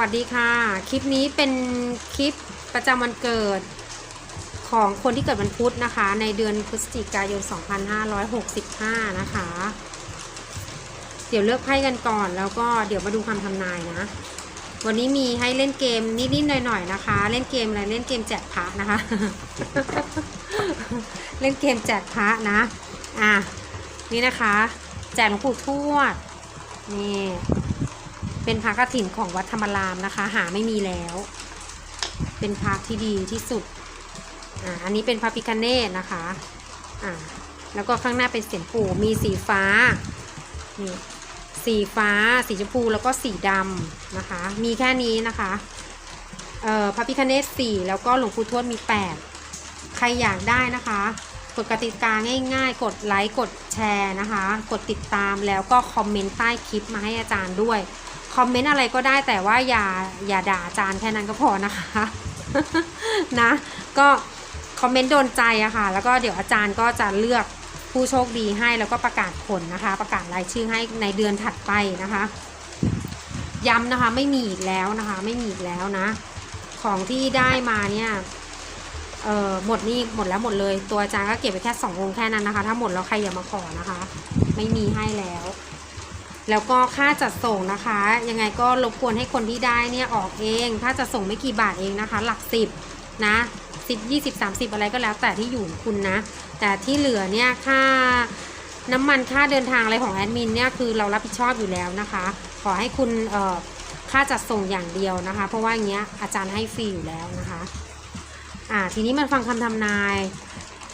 วัสดีค่ะ คลิปนี้เป็นคลิปประจำวันเกิดของคนที่เกิดวันพุธนะคะ ในเดือนพฤศจิกายน 2565 นะคะ เดี๋ยวเลือกไพ่กันก่อนแล้วก็เดี๋ยวมาดูคำทำนายนะ วันนี้มีให้เล่นเกมนิดๆหน่อยๆนะคะ เล่นเกมอะไรเล่นเกมแจกพระนะคะ เล่นเกมแจกพระนะ อะนี่นะคะ แจกหลวงปู่ทวดนี่ เป็นพระกฐินของวัดธรรมรามนะคะ หาไม่มีแล้ว เป็นพระที่ดีที่สุดอ่าอันนี้เป็นพระพิคเนตนะคะอ่าแล้วก็ข้างหน้าเป็นเสียงปู่มีสีฟ้านี่สีฟ้า สีชมพูแล้วก็สีดำนะคะ มีแค่นี้นะคะเอ่อพระพิคเนตสี่แล้วก็หลวงปู่ทวดมีแปดใครอยากได้นะคะกดกติกาง่ายๆ กดไลค์ กดแชร์นะคะ กดติดตามแล้วก็คอมเมนต์ใต้คลิปมาให้อาจารย์ด้วย คอมเมนต์อะไรก็ได้แต่ว่าอย่าอย่าด่าอาจารย์แค่นั้นก็พอนะคะนะ ก็คอมเมนต์โดนใจอะค่ะ แล้วก็เดี๋ยวอาจารย์ก็จะเลือกผู้โชคดีให้แล้วก็ประกาศผลนะคะ ประกาศรายชื่อให้ในเดือนถัดไปนะคะ ย้ำนะคะไม่มีอีกแล้วนะคะ ไม่มีอีกแล้วนะ ของที่ได้มาเนี่ยเออหมดนี่หมดแล้วหมดเลย ตัวอาจารย์ก็เก็บไปแค่สององค์แค่นั้นนะคะ ถ้าหมดแล้วใครอย่ามาขอนะคะ ไม่มีให้แล้ว แล้วก็ค่าจัดส่งนะคะ ยังไงก็รบกวนให้คนที่ได้เนี่ยออกเอง ค่าจัดส่งไม่กี่บาทเองนะคะ หลักสิบนะสิบยี่สิบสามสิบอะไรก็แล้วแต่ที่อยู่คุณนะ แต่ที่เหลือเนี่ยค่าน้ำมันค่าเดินทางอะไรของแอดมินเนี่ยคือเรารับผิดชอบอยู่แล้วนะคะ ขอให้คุณเอ่อค่าจัดส่งอย่างเดียวนะคะ เพราะว่าอย่างเงี้ยอาจารย์ให้ฟรีอยู่แล้วนะคะอ่าทีนี้มันฟังคำทำนาย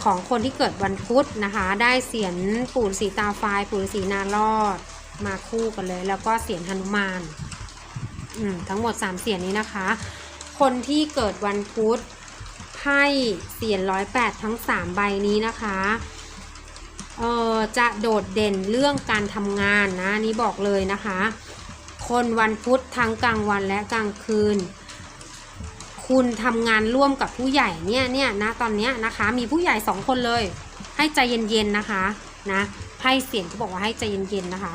ของคนที่เกิดวันพุธนะคะ ได้เสียงปู่ฤาษีตาไฟปู่ฤาษีนารอด มาคู่กันเลย แล้วก็เสียงหนุมานอืมทั้งหมด 3 เสียงนี้นะคะ คนที่เกิดวันพุธไพ่เสียงร้อยแปดทั้ง 3 ใบนี้นะคะเออจะโดดเด่นเรื่องการทำงานนะนี้บอกเลยนะคะ คนวันพุธทั้งกลางวันและกลางคืน คุณทำงานร่วมกับผู้ใหญ่เนี่ยเนี่ยนะตอนเนี้ยนะคะ มีผู้ใหญ่สองคนเลย ให้ใจเย็นๆนะคะนะไพ่เสียงเขาบอกว่าให้ใจเย็นๆนะคะ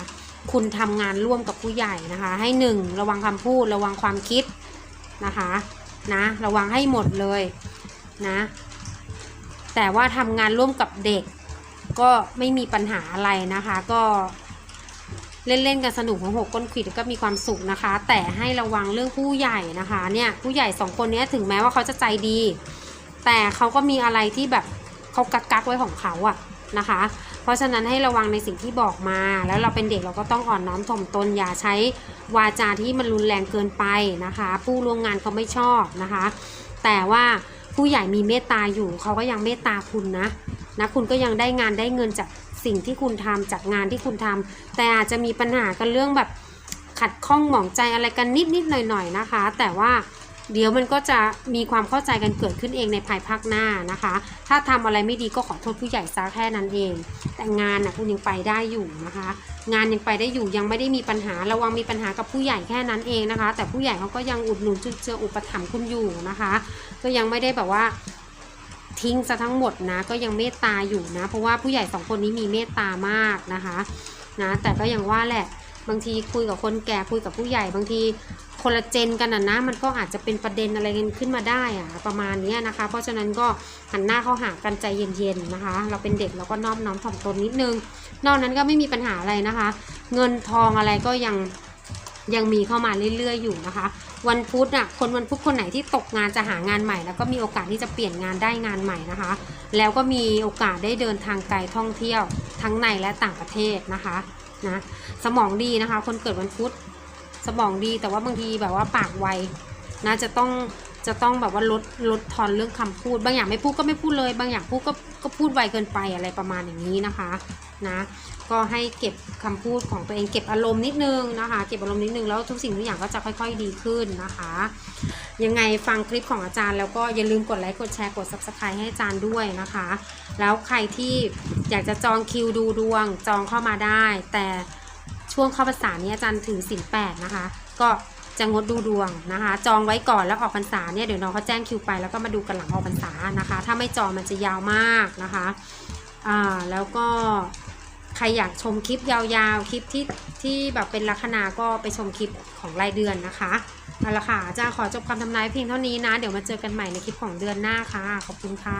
คุณทำงานร่วมกับผู้ใหญ่นะคะ ให้หนึ่งระวังคำพูดระวังความคิดนะคะนะระวังให้หมดเลยนะแต่ว่าทำงานร่วมกับเด็ก ก็ไม่มีปัญหาอะไรนะคะ ก็เล่นๆกันสนุกของหกก้นขวิดก็มีความสุขนะคะ แต่ให้ระวังเรื่องผู้ใหญ่นะคะเนี่ยผู้ใหญ่สองคนนี้ถึงแม้ว่าเขาจะใจดี แต่เขาก็มีอะไรที่แบบ เขากักกักไว้ของเขาอะนะคะ เพราะฉะนั้นให้ระวังในสิ่งที่บอกมา แล้วเราเป็นเด็กเราก็ต้องอ่อนน้อมถ่อมตนอย่าใช้วาจาที่มันรุนแรงเกินไปนะคะ ผู้ร่วมงานเขาไม่ชอบนะคะ แต่ว่าผู้ใหญ่มีเมตตาอยู่เขาก็ยังเมตตาคุณนะนะคุณก็ยังได้งานได้เงินจากสิ่งที่คุณทำจากงานที่คุณทำแต่อาจจะมีปัญหากันเรื่องแบบขัดข้องหมองใจอะไรกันนิดนิดๆหน่อยหน่อยๆนะคะ แต่ว่า เดี๋ยวมันก็จะมีความเข้าใจกันเกิดขึ้นเองในภายภาคหน้านะคะ ถ้าทำอะไรไม่ดีก็ขอโทษผู้ใหญ่ซะแค่นั้นเอง แต่งานนะคุณยังไปได้อยู่นะคะ งานยังไปได้อยู่ยังไม่ได้มีปัญหาระวังมีปัญหากับผู้ใหญ่แค่นั้นเองนะคะ แต่ผู้ใหญ่เขาก็ยังอุดหนุนจุนเจืออุปถัมภ์คุณอยู่นะคะ ก็ยังไม่ได้แบบว่าทิ้งซะทั้งหมดนะก็ยังเมตตาอยู่นะ เพราะว่าผู้ใหญ่สองคนนี้มีเมตตามากนะคะนะแต่ก็ยังว่าแหละบางทีคุยกับคนแก่คุยกับผู้ใหญ่บางที คนละเจนกันนะนะมันก็อาจจะเป็นประเด็นอะไรกันขึ้นมาได้อะประมาณนี้นะคะ เพราะฉะนั้นก็หันหน้าเข้าหากันใจเย็นๆนะคะ เราเป็นเด็กเราก็น้อบน้อมถ่อมตนนิดนึง นอกนั้นก็ไม่มีปัญหาอะไรนะคะ เงินทองอะไรก็ยังยังมีเข้ามาเรื่อยๆอยู่นะคะ วันพุธอะคนวันพุธคนไหนที่ตกงานจะหางานใหม่ แล้วก็มีโอกาสที่จะเปลี่ยนงานได้งานใหม่นะคะ แล้วก็มีโอกาสได้เดินทางไกลท่องเที่ยวทั้งในและต่างประเทศนะคะนะสมองดีนะคะ คนเกิดวันพุธ สมองดีแต่ว่าบางทีแบบว่าปากไวนะจะต้องจะต้องแบบว่าลดลดทอนเรื่องคำพูด บางอย่างไม่พูดก็ไม่พูดเลย บางอย่างพูดก็ก็พูดไวเกินไปอะไรประมาณอย่างนี้นะคะนะก็ให้เก็บคำพูดของตัวเองเก็บอารมณ์นิดนึงนะคะ เก็บอารมณ์นิดนึงแล้วทุกสิ่งทุกอย่างก็จะค่อย ๆ ดีขึ้นนะคะ ยังไงฟังคลิปของอาจารย์แล้วก็อย่าลืมกดไลค์กดแชร์กด subscribe ให้อาจารย์ด้วยนะคะ แล้วใครที่อยากจะจองคิวดูดวงจองเข้ามาได้ แต่ ช่วงเข้าพรรษานี้อาจารย์ถือศีลแปดนะคะ ก็จะงดดูดวงนะคะ จองไว้ก่อนแล้วออกพรรษาเนี่ยเดี๋ยวน้องเขาแจ้งคิวไปแล้วก็มาดูกันหลังออกพรรษานะคะ ถ้าไม่จองมันจะยาวมากนะคะอ่าแล้วก็ใครอยากชมคลิปยาวๆ คลิปที่ที่แบบเป็นลัคนาก็ไปชมคลิปของรายเดือนนะคะเอาละค่ะอาจารย์ขอจบคำทำนายเพียงเท่านี้นะ เดี๋ยวมาเจอกันใหม่ในคลิปของเดือนหน้าค่ะ ขอบคุณค่ะ